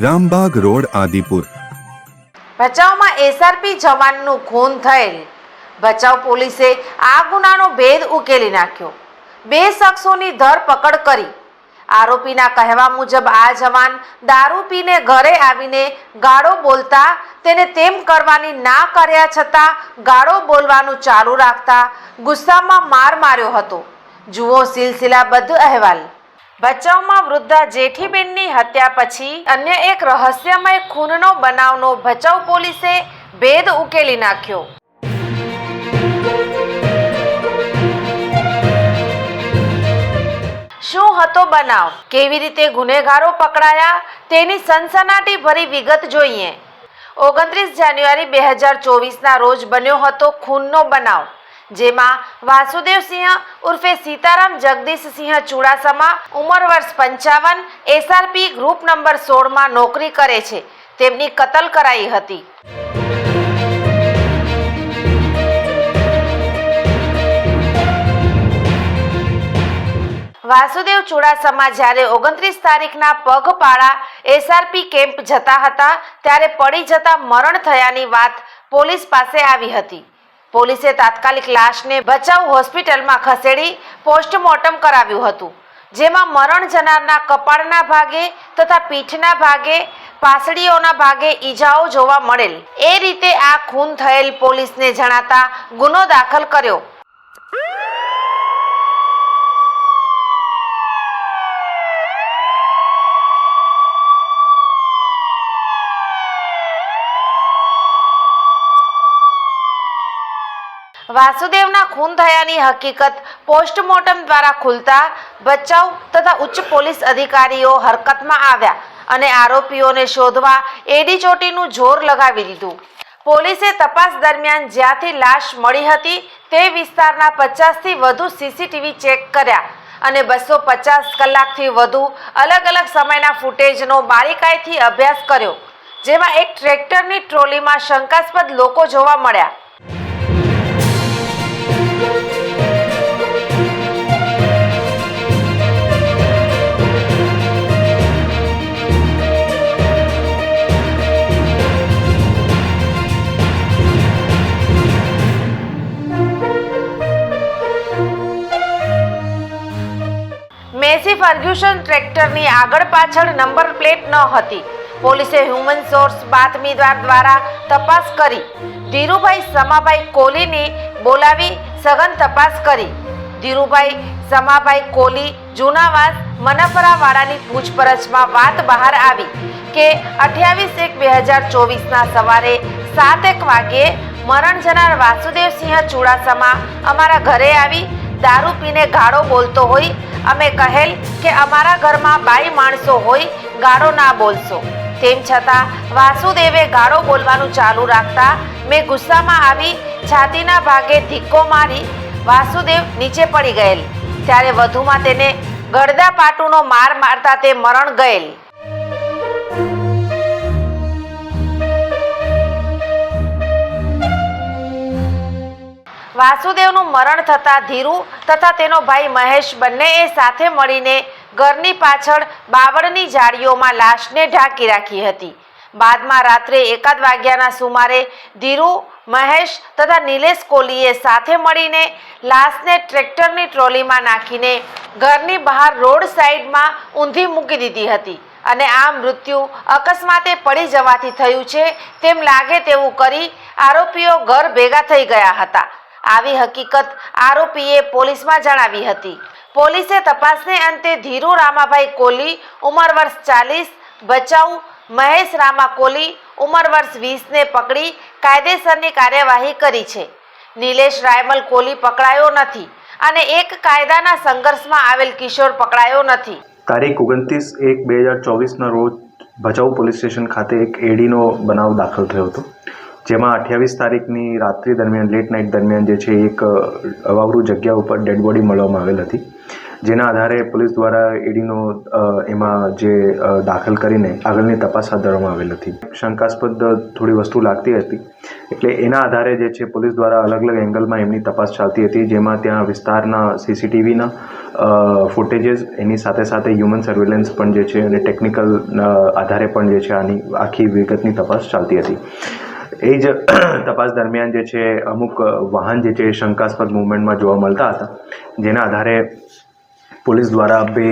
Rambag road, Adipur. ભચાઉમાં SRP જવાનનું ખૂન થયેલ. ભચાઉ પોલીસે આ ગુનાનો ભેદ ઉકેલી નાખ્યો. બે શખ્સોની ધરપકડ કરી. આરોપીના કહેવા મુજબ આ જવાન દારૂ પીને ઘરે આવીને ગાળો બોલતા તેને તેમ કરવાની ના કર્યા છતાં ગાળો બોલવાનું ચાલુ રાખતા ગુસ્સામાં માર માર્યો હતો. જુઓ સિલસિલાબદ્ધ અહેવાલ. ભચાઉમાં વૃદ્ધા જેઠીબેનની હત્યા પછી અન્ય એક રહસ્યમય ખૂનનો બનાવનો ભચાઉ પોલીસે ભેદ ઉકેલી નાખ્યો. શું હતો બનાવ? કેવી રીતે ગુનેગારો પકડાયા? તેની સનસનાટી ભરી વિગત જોઈએ. ઓગણત્રીસ જાન્યુઆરી બે હજાર ચોવીસના રોજ બન્યો હતો ખૂનનો બનાવ. જેમાં વાસુદેવસિંહ ઉર્ફે સીતારામ જગદીશસિંહ ચુડાસમા, ઉંમર વર્ષ પંચાવન એસઆરપી ગ્રુપ નંબર સોળમાં નોકરી કરે છે. તેમની કતલ કરાઈ હતી. વાસુદેવ ચુડાસમા જ્યારે ઓગણત્રીસ તારીખના પગપાળા એસઆરપી કેમ્પ જતા હતા, ત્યારે પડી જતા મરણ થયાની વાત પોલીસ પાસે આવી હતી. પોલીસે તાત્કાલિક લાશને ભચાઉ હોસ્પિટલમાં ખસેડી પોસ્ટમોર્ટમ કરાવ્યું હતું, જેમાં મરણ જનારના કપાળના ભાગે તથા પીઠના ભાગે પાસડીઓના ભાગે ઈજાઓ જોવા મળેલ. એ રીતે આ ખૂન થયેલ પોલીસને જણાતા ગુનો દાખલ કર્યો. વાસુદેવના ખૂન થયાની હકીકત પોસ્ટમોર્ટમ દ્વારા ખુલતા બચાવ તથા ઉચ્ચ પોલીસ અધિકારીઓ હરકતમાં આવ્યા અને આરોપીઓને શોધવા એડી ચોટીનું જોર લગાવી દીધું. પોલીસે તપાસ દરમિયાન જ્યાંથી લાશ મળી હતી તે વિસ્તારના પચાસથી વધુ સીસીટીવી ચેક કર્યા અને બસો પચાસ કલાકથી વધુ અલગ અલગ સમયના ફૂટેજનો બારીકાઈથી અભ્યાસ કર્યો, જેમાં એક ટ્રેક્ટરની ટ્રોલીમાં શંકાસ્પદ લોકો જોવા મળ્યા. ફર્ગ્યુસન ટ્રેક્ટરની આગળ પાછળ નંબર પ્લેટ ન હતી. પોલીસે હ્યુમન સોર્સ બાતમીદાર દ્વારા તપાસ કરી. ધીરુભાઈ સમાભાઈ કોલીને બોલાવી સઘન તપાસ કરી. ધીરુભાઈ સમાભાઈ કોહલી જૂનાવાસ મનફરાવાળાની પૂછપરછમાં વાત બહાર આવી કે અઠ્યાવીસ એક બે હજાર ચોવીસના સવારે સાત એક વાગ્યે મરણ જનાર વાસુદેવસિંહ ચુડાસમા અમારા ઘરે આવી, દારૂ પીને ગાળો બોલતો હોય અમે કહેલ કે અમારા ઘરમાં બાઈ માણસો હોય, ગાળો ના બોલશો. તેમ છતાં, વાસુદેવે ગાળો બોલવાનું ચાલુ રાખતા મેં ગુસ્સામાં આવી, છાતીના ભાગે ધીક્કો મારી, વાસુદેવ નીચે પડી ગયેલ. ત્યારે વધુમાં તેને ગળદા પાટુનો માર મારતા તે મરણ ગયેલ. વાસુદેવનું મરણ થતાં ધીરુ તથા તેનો ભાઈ મહેશ બંનેએ સાથે મળીને ઘરની પાછળ બાવળની જાળીઓમાં લાશને ઢાંકી રાખી હતી. બાદમાં રાત્રે એકાદ વાગ્યાના સુમારે ધીરુ, મહેશ તથા નિલેશ કોહલીએ સાથે મળીને લાશને ટ્રેક્ટરની ટ્રોલીમાં નાખીને ઘરની બહાર રોડ સાઈડમાં ઊંધી મૂકી દીધી હતી અને આ મૃત્યુ અકસ્માતે પડી જવાથી થયું છે તેમ લાગે તેવું કરી આરોપીઓ ઘર ભેગા થઈ ગયા હતા. આવી હકીકત આરોપીએ પોલીસમાં જણાવી હતી. પોલીસે તપાસને અંતે ધીરુ રામાભાઈ કોલી, ઉંમર વર્ષ ચાલીસ બચાઉ મહેશ રામા કોલી, ઉંમર વર્ષ વીસને પકડી કાયદેસરની કાર્યવાહી કરી છે. નિલેશ રાયમલ કોલી પકડાયો નથી અને એક કાયદાના સંઘર્ષમાં આવેલ કિશોર પકડાયો નથી. તારીખ ઓગણત્રીસ એક બે હજાર ચોવીસના રોજ ભચાઉ પોલીસ સ્ટેશન ખાતે એક એડીનો બનાવ દાખલ થયો હતો. જેમાં અઠ્યાવીસ તારીખની રાત્રિ દરમિયાન લેટ નાઇટ દરમિયાન જે છે એક અવાવરૂ જગ્યા ઉપર ડેડ બોડી મળવામાં આવેલ હતી. જેના આધારે પોલીસ દ્વારા એડીનો એમાં જે દાખલ કરીને આગળની તપાસ હાથ ધરવામાં આવેલ હતી. શંકાસ્પદ થોડી વસ્તુ લાગતી હતી. એટલે એના આધારે જે છે પોલીસ દ્વારા અલગ અલગ એંગલમાં એમની તપાસ ચાલતી હતી, જેમાં ત્યાં વિસ્તારના સીસીટીવીના ફૂટેજીસ એની સાથે સાથે હ્યુમન સર્વેલન્સ પણ જે છે અને ટેકનિકલ આધારે પણ જે છે આની આખી વિગતની તપાસ ચાલતી હતી. એ જ તપાસ દરમિયાન જે છે, અમુક વાહન જે છે શંકાસ્પદ મુવમેન્ટમાં જોવા મળતા હતા. જેના આધારે પોલીસ દ્વારા બે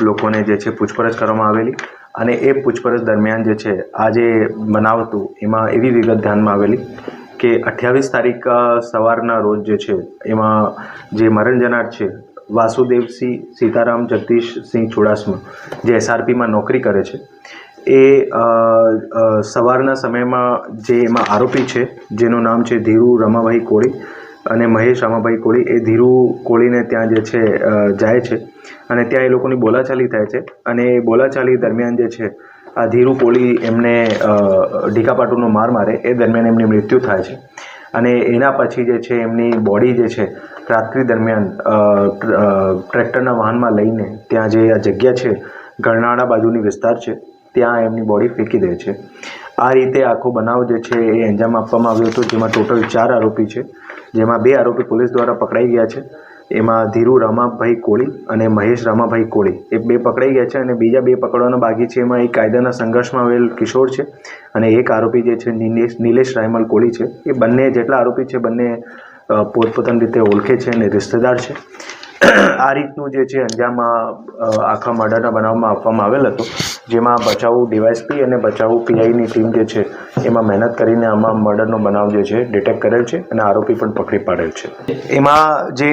લોકોને જે છે, પૂછપરછ કરવામાં આવેલી અને એ પૂછપરછ દરમિયાન જે છે, આ જે બનાવ હતું, એમાં એવી વિગત ધ્યાનમાં આવેલી કે અઠ્યાવીસ તારીખ સવારના રોજ જે છે, એમાં જે મરણ જનાર છે, વાસુદેવસિંહ સીતારામ જગદીશસિંહ ચુડાસમા, જે એસઆરપીમાં નોકરી કરે છે એ સવારના સમયમાં જે એમાં આરોપી છે, જેનું નામ છે ધીરુ રમાભાઈ કોળી અને મહેશ રમાભાઈ કોળી, એ ધીરુ કોળીને ત્યાં જે છે જાય છે અને ત્યાં એ લોકોની બોલાચાલી થાય છે અને એ બોલાચાલી દરમિયાન જે છે, આ ધીરુ કોળી એમને ઢીકાપાટુનો માર મારે, એ દરમિયાન એમને મૃત્યુ થાય છે અને એના પછી જે છે, એમની બોડી જે છે, રાત્રિ દરમિયાન ટ્રેક્ટરના વાહનમાં લઈને ત્યાં જે આ જગ્યા છે, ગરનાળા બાજુની વિસ્તાર છે ત્યાં એમની બોડી ફેંકી દે છે. આ રીતે આખો બનાવ જે છે એ અંજામ આપવામાં આવ્યો હતો, જેમાં ટોટલ ચાર આરોપી છે. જેમાં બે આરોપી પોલીસ દ્વારા પકડાઈ ગયા છે. એમાં ધીરુ રામાભાઈ કોળી અને મહેશ રામાભાઈ કોળી. એ બે પકડાઈ ગયા છે અને બીજા બે પકડવાના બાકી છે. એમાં એક કાયદાના સંઘર્ષમાં આવેલ કિશોર છે અને એક આરોપી જે છે નિલેશ નિલેશ રાયમલ કોળી છે. એ બંને જેટલા આરોપી છે, બંને પોતપોતાની રીતે ઓળખે છે અને રિશ્તેદાર છે. આ રીતનું જે છે અંજામ આખા મર્ડરના બનાવમાં આપવામાં આવેલ હતો. જેમાં બચાવ ડીવાયસપી અને બચાવ પીઆઈની ટીમ જે છે, એમાં મહેનત કરીને આમાં મર્ડરનો બનાવ જે છે, ડિટેક્ટ કરેલ છે અને આરોપી પણ પકડી પાડેલ છે. એમાં જે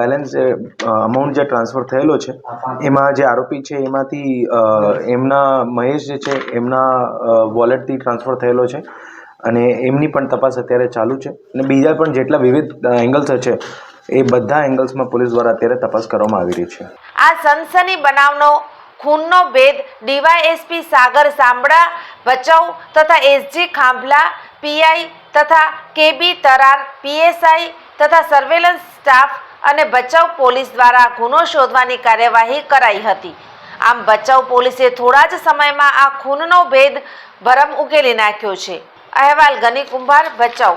બેલેન્સ અમાઉન્ટ જે ટ્રાન્સફર થયેલો છે, એમાં જે આરોપી છે, એમાંથી એમના મહેશ જે છે, એમના વોલેટથી ટ્રાન્સફર થયેલો છે અને એમની પણ તપાસ અત્યારે ચાલુ છે અને બીજા પણ જેટલા વિવિધ એંગલ્સ છે, એ બધા એંગલ્સમાં પોલીસ દ્વારા અત્યારે તપાસ કરવામાં આવી રહી છે. આ સનસની બનાવનો ખૂનનો ભેદ ડીવાયએસપી સાગર સાંભળા ભચાઉ તથા એસજી ખાંભલા, પીઆઈ તથા કેબી તરાર, પીએસઆઈ તથા સર્વેલન્સ સ્ટાફ અને ભચાઉ પોલીસ દ્વારા ગુનો શોધવાની કાર્યવાહી કરાઈ હતી. આમ ભચાઉ પોલીસે થોડા જ સમયમાં આ ખૂનનો ભેદ ભરમ ઉકેલી નાખ્યો છે. અહેવાલ ગની કુંભાર, ભચાઉ.